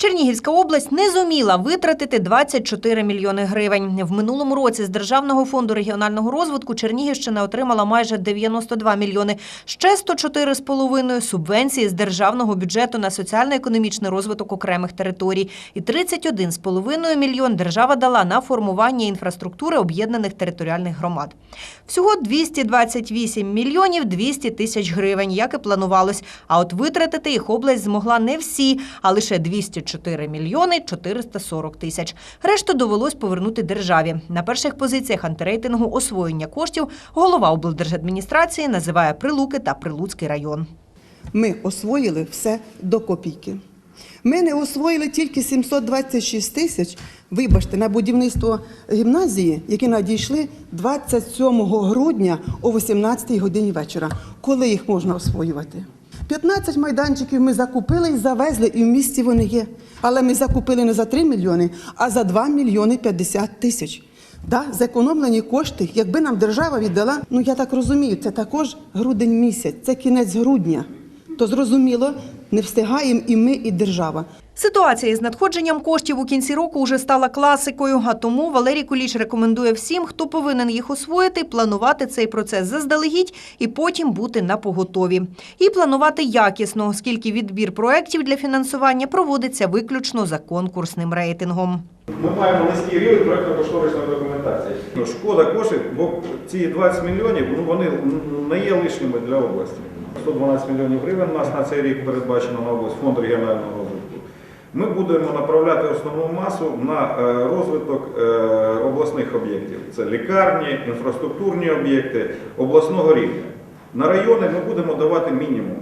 Чернігівська область не зуміла витратити 24 мільйони гривень. В минулому році з Державного фонду регіонального розвитку Чернігівщина отримала майже 92 мільйони. Ще 104,5 субвенції з державного бюджету на соціально-економічний розвиток окремих територій. І 31,5 мільйон держава дала на формування інфраструктури об'єднаних територіальних громад. Всього 228 мільйонів 200 тисяч гривень, як і планувалось. А от витратити їх область змогла не всі, а лише 204 мільйони 440 тисяч. Решту довелось повернути державі. На перших позиціях антирейтингу освоєння коштів голова облдержадміністрації називає Прилуки та Прилуцький район. Ми освоїли все до копійки. Ми не освоїли тільки 726 тисяч, вибачте, на будівництво гімназії, які надійшли 27 грудня о 18 годині вечора. Коли їх можна освоювати? 15 майданчиків ми закупили і завезли, і в місті вони є. Але ми закупили не за 3 мільйони, а за 2 мільйони 50 тисяч. Да, зекономлені кошти, якби нам держава віддала, ну я так розумію, це також грудень місяць, це кінець грудня. То зрозуміло, не встигаємо і ми, і держава. Ситуація із надходженням коштів у кінці року вже стала класикою, а тому Валерій Куліч рекомендує всім, хто повинен їх освоїти, планувати цей процес заздалегідь і потім бути на поготові. І планувати якісно, оскільки відбір проєктів для фінансування проводиться виключно за конкурсним рейтингом. Ми маємо низький рівень проєктно-кошторисної документації. Ну, Шкода коштів, бо ці 20 мільйонів ну, вони не є лишніми для області. 112 мільйонів гривень у нас на цей рік передбачено на область фонд регіонального розвитку. Ми будемо направляти основну масу на е, розвиток е, обласних об'єктів. Це лікарні, інфраструктурні об'єкти обласного рівня. На райони ми будемо давати мінімум.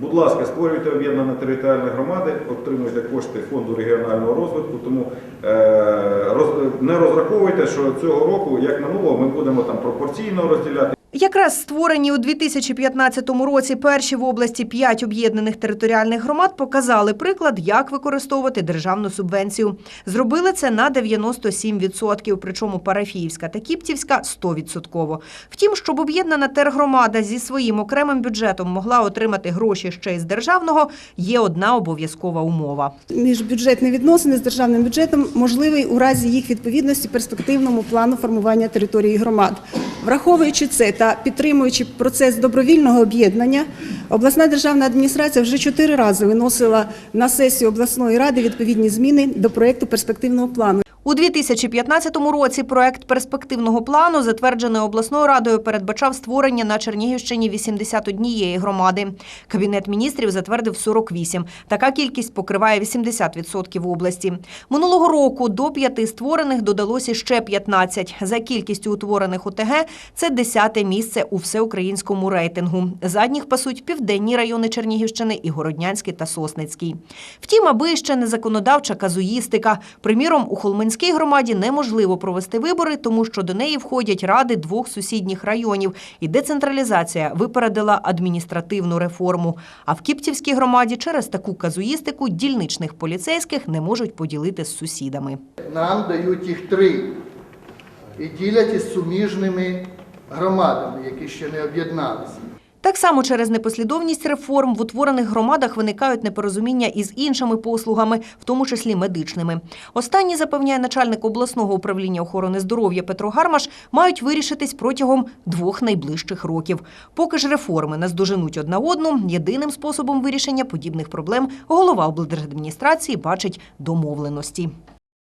Будь ласка, створюйте об'єднані територіальні громади, отримуйте кошти фонду регіонального розвитку. Тому е, не розраховуйте, що цього року, як минулого, ми будемо там пропорційно розділяти. Якраз створені у 2015 році перші в області п'ять об'єднаних територіальних громад показали приклад, як використовувати державну субвенцію. Зробили це на 97%, причому Парафіївська та Кіптівська – 100%. Втім, щоб об'єднана тергромада зі своїм окремим бюджетом могла отримати гроші ще й з державного, є одна обов'язкова умова. Міжбюджетні відносини з державним бюджетом можливий у разі їх відповідності перспективному плану формування території громад. Враховуючи це та підтримуючи процес добровільного об'єднання, обласна державна адміністрація вже чотири рази виносила на сесію обласної ради відповідні зміни до проекту перспективного плану. У 2015 році проект перспективного плану, затверджений обласною радою, передбачав створення на Чернігівщині 81 громади. Кабінет міністрів затвердив 48. Така кількість покриває 80% області. Минулого року до п'яти створених додалося ще 15. За кількістю утворених ОТГ це десяте місце у всеукраїнському рейтингу. Задніх пасуть південні райони Чернігівщини і Городнянський та Сосницький. Втім, аби ще не законодавча казуїстика. Приміром, у Холминській громаді неможливо провести вибори, тому що до неї входять ради двох сусідніх районів, і децентралізація випередила адміністративну реформу. А в Кіптівській громаді через таку казуїстику дільничних поліцейських не можуть поділити з сусідами. Нам дають їх три і ділять із суміжними громадами, які ще не об'єдналися. Так само через непослідовність реформ в утворених громадах виникають непорозуміння із іншими послугами, в тому числі медичними. Останні, запевняє начальник обласного управління охорони здоров'я Петро Гармаш, мають вирішитись протягом двох найближчих років. Поки ж реформи наздоженуть одна одну, єдиним способом вирішення подібних проблем голова облдержадміністрації бачить домовленості.